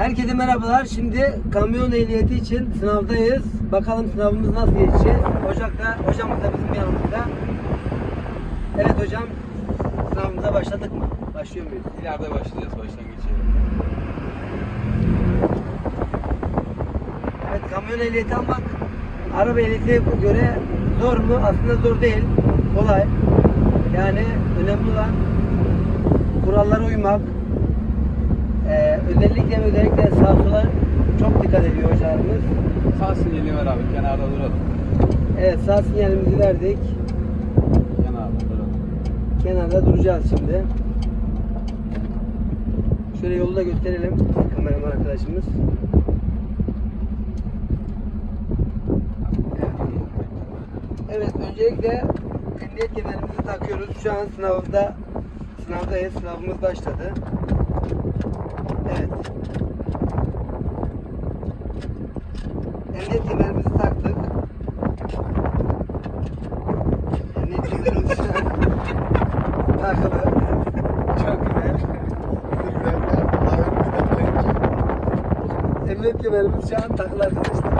Herkese merhabalar. Şimdi kamyon ehliyeti için sınavdayız. Bakalım sınavımız nasıl geçecek. Ocak'ta, hocamız da bizim yanımızda. Evet hocam, sınavımıza başladık mı? Başlıyor muyuz? İleride başlayacağız. Baştan geçelim. Evet, kamyon ehliyeti almak araba ehliyeti göre zor mu? Aslında zor değil. Kolay. Yani önemli olan kurallara uymak. Özellikle özellikle sağa sola çok dikkat ediyor hocalarımız. Sağ sinyalini ver abi. Kenarda duralım. Evet sağ sinyalimizi verdik. Kenarda duralım. Kenarda duracağız şimdi. Şöyle yolu da gösterelim kameraman arkadaşımız. Evet öncelikle emniyet kemerimizi takıyoruz. Şu an sınavda sınavdayız. Sınavımız başladı. Evet. Emniyet kemerimizi taktık. Emniyet kemerimizi şu an takılı. Çok güzel. Emniyet kemerimiz şu an takılı arkadaşlar.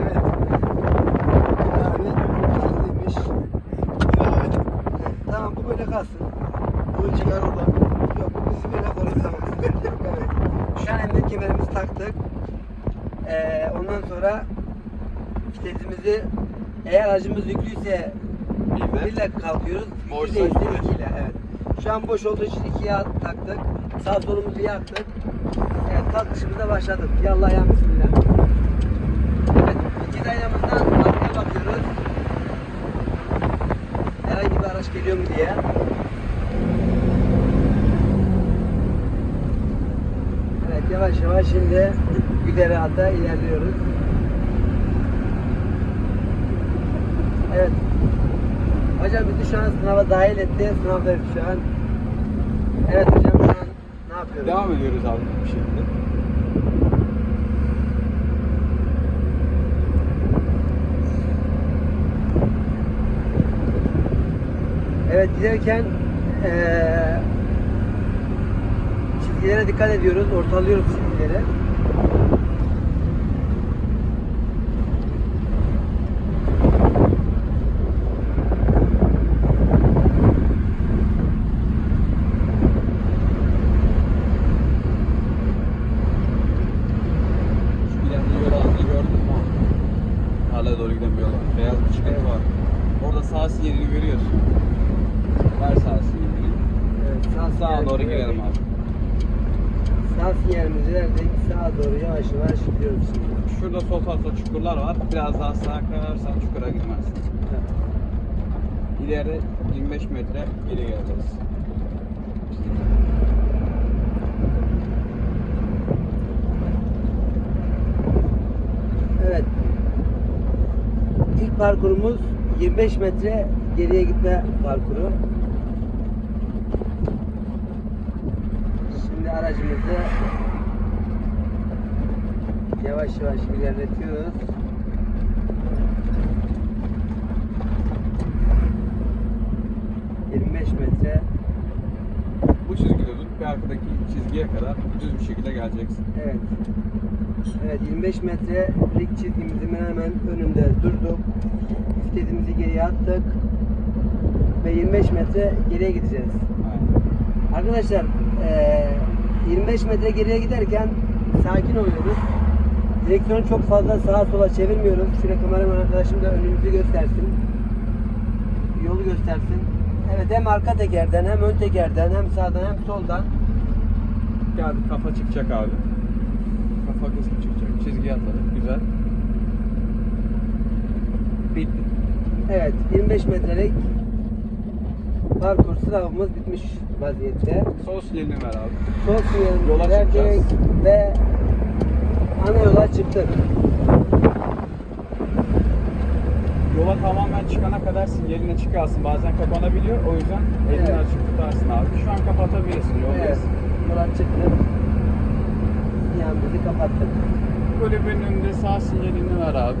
evet. Abi taklıymış. Tamam bu böyle kalsın. Bu çıkar oradan. Yok bu bizi böyle korur tamam. evet. Şu an emniyet kemerimizi taktık. Ee, ondan sonra vitesimizi eğer aracımız yüklüyse birle kalkıyoruz. Boş değilse ikiyle evet. Şu an boş olduğu için ikiye taktık. Sağ solumuzu yaktık. Evet kalkışımıza başladık. Yallah ya bismillah. Evet ikiz aynamızdan arkaya bakıyoruz. Herhangi bir araç geliyor mu diye. Evet yavaş yavaş şimdi güzergahta ilerliyoruz. Evet. Hocam bizi şu an sınava dahil etti. Sınavdayız şu an. Evet hocam şu an ne yapıyoruz? devam ediyoruz abi bir şekilde. Evet giderken eee çizgilere dikkat ediyoruz. Ortalıyoruz çizgileri. Şu ileride yol ağzını gördün mü? Tarlaya doğru giden bir yol var. Beyaz bir çıkıntı Evet. var. Orada sağ sinyalini görüyorsun. Ver sağ sinyalini. Evet, sağ Sağa doğru girelim abi. Sinyalimizi verdik. Sağa doğru yavaş yavaş gidiyoruz şimdi. Şurada sol tarafta çukurlar var. Biraz daha sağa kayarsan çukura girmezsin. İleride 25 metre geri geleceğiz. Evet. İlk parkurumuz 25 metre geriye gitme parkuru. Şimdi aracımızı yavaş yavaş ilerletiyoruz. ...25 metre. Bu çizgide tut bir arkadaki çizgiye kadar düz bir şekilde geleceksin. Evet. Evet 25 metrelik çizgimizin hemen önünde durduk. Vitesimizi geriye attık. Ve 25 metre geriye gideceğiz. Aynen. Arkadaşlar 25 metre geriye giderken sakin oluyoruz. Direksiyonu çok fazla sağa sola çevirmiyoruz. Şöyle kameraman arkadaşım da önümüzü göstersin. Yolu göstersin. Evet hem arka tekerden hem ön tekerden hem sağdan hem soldan Geldi kafa çıkacak abi. Kafa kısmı çıkacak. Çizgiye atladık. Güzel. Bitti. Evet 25 metrelik parkur sınavımız bitmiş vaziyette. Sol sinyalini ver abi. Sol Yola sinyalimizi verdik çıkacağız. ve ana yola çıktık. Yola tamamen çıkana kadar sinyaline çıkarsın. Bazen kapanabiliyor. O yüzden elini Evet. açık tutarsın abi. Şu an kapatabilirsin. Evet, Yoldayız. yola çıktık. Sinyalimizi kapattık. Kulübün önünde sağ sinyalini ver abi.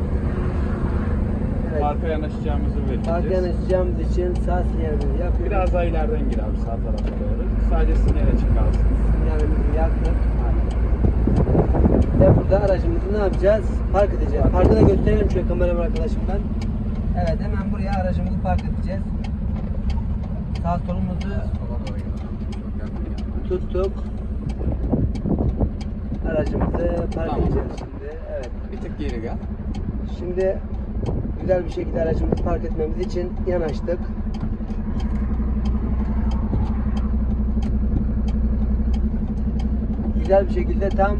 Evet. Parka yanaşacağımızı vereceğiz. Park yanaşacağımız için sağ sinyalimizi yapıyoruz. Biraz daha ileriden gir abi sağ tarafa doğru. Sadece sinyale çıkarsın. sinyalimizi burada aracımızı ne yapacağız? Park edeceğiz. Parkı da gösterelim şöyle kameraman arkadaşımdan. Evet hemen buraya aracımızı park edeceğiz. Sağ solumuzu tuttuk. Aracımızı park Tamam. edeceğiz şimdi. Evet. Bir tık geri gel. Şimdi güzel bir şekilde aracımızı park etmemiz için yanaştık. Güzel bir şekilde tam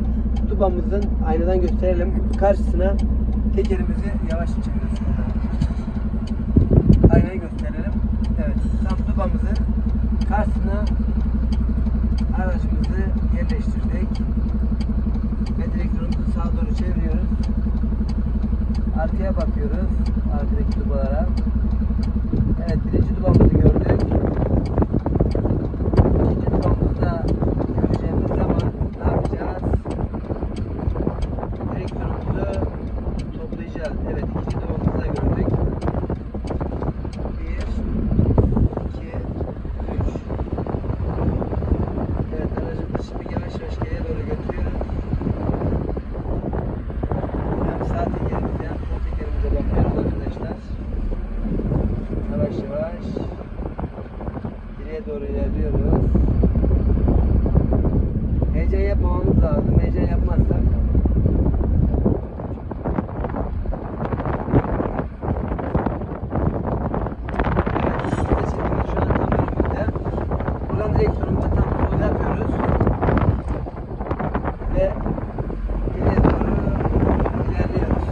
tubamızın aynadan gösterelim karşısına tekerimizi yavaş çeviriyoruz. Aynayı gösterelim. Evet, tam tubamızın karşısına aracımızı yerleştirdik. Ve direksiyonumuzu sağa doğru çeviriyoruz. Arkaya bakıyoruz. Arkadaki dubalara. Evet birinci dubamızı gördük. İkinci dubamızı da göreceğimiz zaman ne yapacağız? Direksiyonumuzu toplayacağız. Evet ikinci dubamızı da gördük. Bir, iki, üç. Evet aracımızı şimdi yavaş yavaş geriye doğru götürüyoruz. Hem sağ tekerimize hem sol tekerimize bakıyoruz arkadaşlar. Yavaş yavaş geriye doğru ilerliyoruz. Heyecan yapmamamız lazım. Heyecan yapmazsak Evet, işte çekimimiz şu an tam önümüzde. Buradan direksiyonumuzu tam sol yapıyoruz. Ve ileriye doğru ilerliyoruz.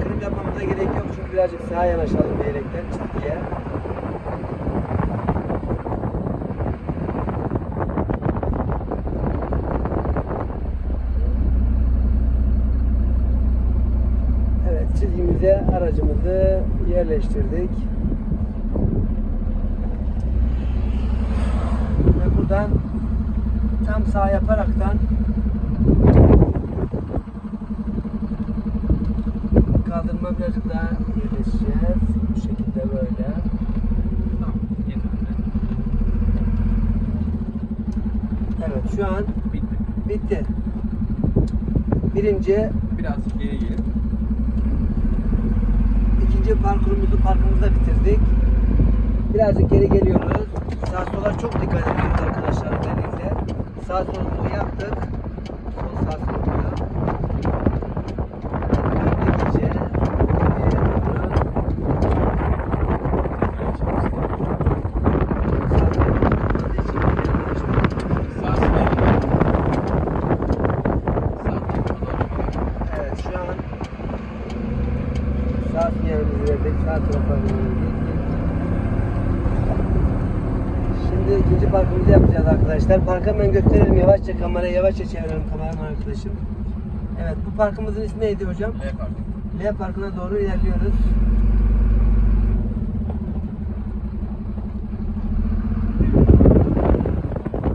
Kırım yapmamıza gerek yok çünkü birazcık sağa yanaşalım diyerekten çizgiye. Evet çizgimize aracımızı yerleştirdik. Ve buradan tam sağ yaparaktan kaldırma birazcık daha yerleşeceğiz. Bu şekilde böyle. Tamam. Yeterli. Evet şu an Bitti. bitti. Birinci, Biraz geri gelin. ikinci parkurumuzu parkımızda bitirdik. Birazcık geri geliyoruz. Sağ sola çok dikkat ediyoruz arkadaşlar özellikle. Sağ solumuzu yaptık. Sol sağ solumuzu. Evet, iyice geriye doğru. Sağ solumuzu için arkadaşlar. Sağ sola gidelim. Sağ tarafa doğru gidelim. Evet şu an sağ sinyalimizi verdik. Sağ tarafa doğru gittik. Şimdi parkımızı yapacağız arkadaşlar. Parkı hemen gösterelim. Yavaşça kamerayı yavaşça çevirelim kameraman arkadaşım. Evet bu parkımızın ismi neydi hocam? L park. L parkına doğru ilerliyoruz.